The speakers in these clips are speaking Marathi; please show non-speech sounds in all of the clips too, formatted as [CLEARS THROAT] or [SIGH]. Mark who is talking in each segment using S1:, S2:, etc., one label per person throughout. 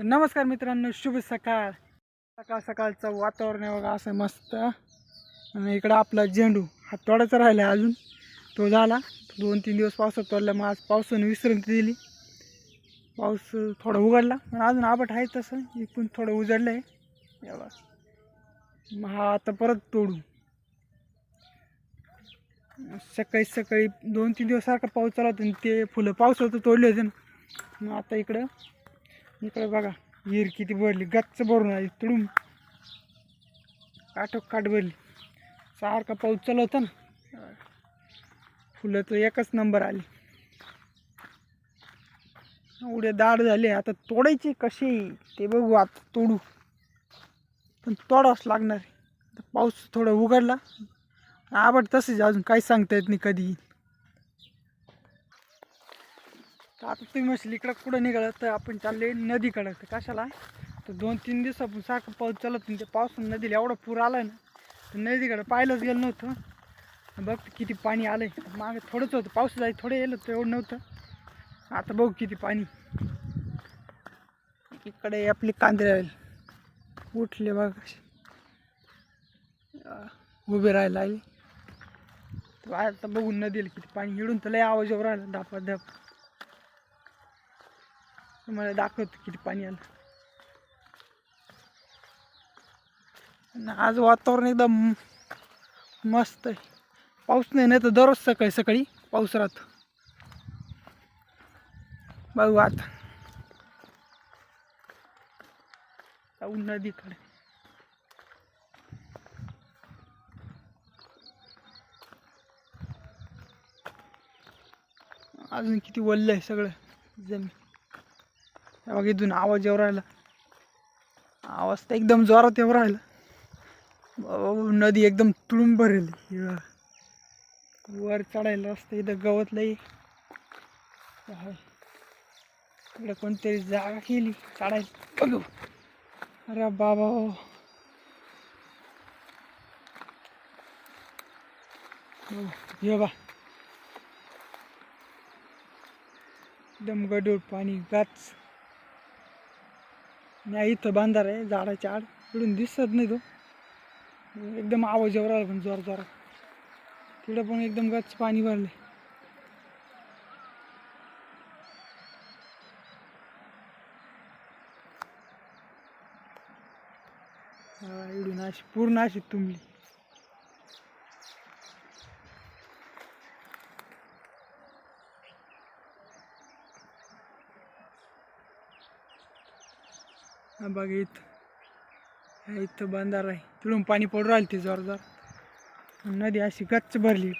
S1: तर नमस्कार मित्रांनो शुभ सकाळ. सकाळ सकाळचं वातावरण आहे बघा असं मस्त. आणि इकडं आपला झेंडू हा तोडायचा राहिला आहे अजून. तो झाला. दोन तीन दिवस पावसात तोडला मग आज पावसानं विश्रांती दिली. पाऊस थोडा उघडला पण अजून आबट आहे तसं. इकून थोडं उजडलं आहे एवढा मग हा आता परत तोडू. सकाळी सकाळी दोन तीन दिवस सारखा पाऊस चालू होता ते फुलं पावसाचं तोडले होते ना. मग आता इकडं इकडे बघा विहीर किती भरली. गच्च भरून आली तुडूम काठोक काठ भरली. सारखा पाऊस चालू होता ना. फुलं तर एकच नंबर आली. उड्या दाड झाले आता तोडायची कशी? ते बघू आता तोडू. पण तोडावंच लागणार आता पाऊस थोडा उघडला. आवड तसेच अजून काही सांगता येत नाही कधी. तर आता तुम्ही म्हशील इकडं कुठं निघालं तर आपण चालले नदीकडं. तर कशाला? तर दोन तीन दिवसापासून सारखं पाऊस चालत नाही ते पावसानं नदीला एवढा पूर आला ना तर नदीकडं पाहिलंच गेलं नव्हतं. बघ किती पाणी आलं आहे मागे थोडंच होतं पाऊस जाय थोडं येलं तर एवढं नव्हतं. आता बघू किती पाणी. इकडे आपली कांदे राहील उठले बघ कसे. उभे राहायला आले तर आता बघून नदीला किती पाणी हिडून तर लय आवाज येऊ राहिला धापा धाप तुम्हाला दाखवतो किती पाणी आलं. आज वातावरण एकदम मस्त आहे. पाऊस नाही नाही तर दररोज सकाळी सकाळी पाऊस राहतो. बघू आता. जाऊ नदीकडे अजून किती वल्ल आहे सगळं जमीन. हे इथून आवाज येऊ राहिला. आवाज तर एकदम जोरात येऊ राहिला. नदी एकदम तुळून भरेल. वर चढायला असतं इथं गवत लई. आहे. इकडं कोणतरी जागा केली चढायला. बघू. अरे बाबा. हो, हे बा. एकदम गडूळ पाणी गाच. नाही इथं बांधार आहे झाडाच्या आड. इकडून दिसत नाही तो. एकदम आवाज येऊ पण जोर जोरात. तिकडं पण एकदम गच्च पाणी भरले हा, इकडून अशी पूर्ण अशी तुंबली. बघा इथं. इथं बंधार आहे. तुडून पाणी पडू राहिलं ते जोरदार. नदी अशी गच्च भरली.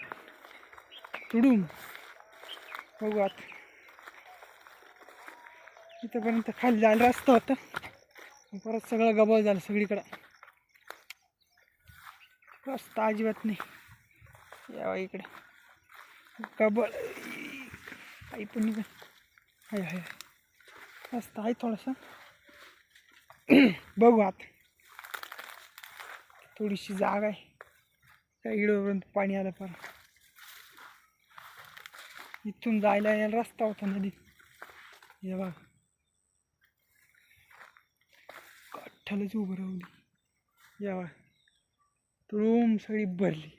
S1: तुडून. बघू आता. इथंपर्यंत खाली जायला रस्ता होता. परत सगळं गबळ झालं सगळीकडं. रस्ता अजिबात नाही. यावा इकडे. गबळ. आई पण निघ हाय हाय. रस्ता आहे थोडासा. [CLEARS THROAT] बघू आता. थोडीशी जागा आहे. त्या इडोपर्यंत पाणी आलं पर. इथून जायला यायला रस्ता होता नदी हे बघ. काठ्यालाच उभं राहली या बघ. रूम सगळी भरली.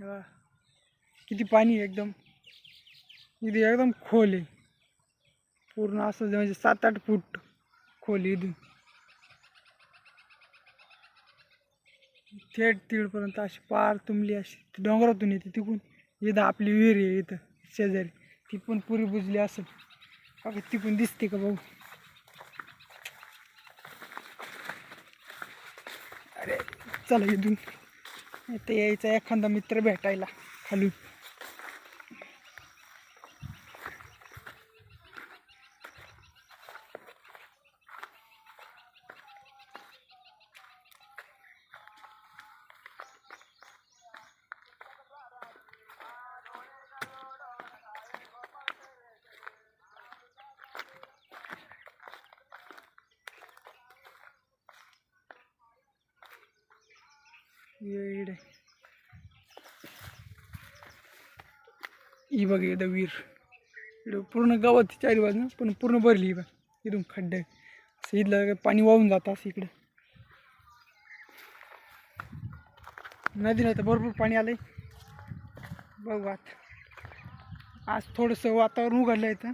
S1: या किती पाणी एकदम. इथे एकदम खोल आहे. पूर्ण असं म्हणजे सात आठ फूट खोल इथून. थेट तिळपर्यंत अशी पार तुंबली अशी. डोंगरातून येते तिकून इथं आपली विहीर आहे इथं शेजारी. ती पण पुरी बुजली असेल. अगं ती पण दिसते का भाऊ अरे चला इथून. इथं यायचा एखादा मित्र भेटायला खालून. ये ही बघ एकदा विहीर. इकडं पूर्ण गावात चारी बाजून पण पूर्ण भरली ही बघ. इथून खड्डे असं इथलं पाणी वाहून जातं असं इकडं. नदीला तर भरपूर पाणी आलंय. बघू आता. आज थोडंसं वातावरण उघडलं इथं.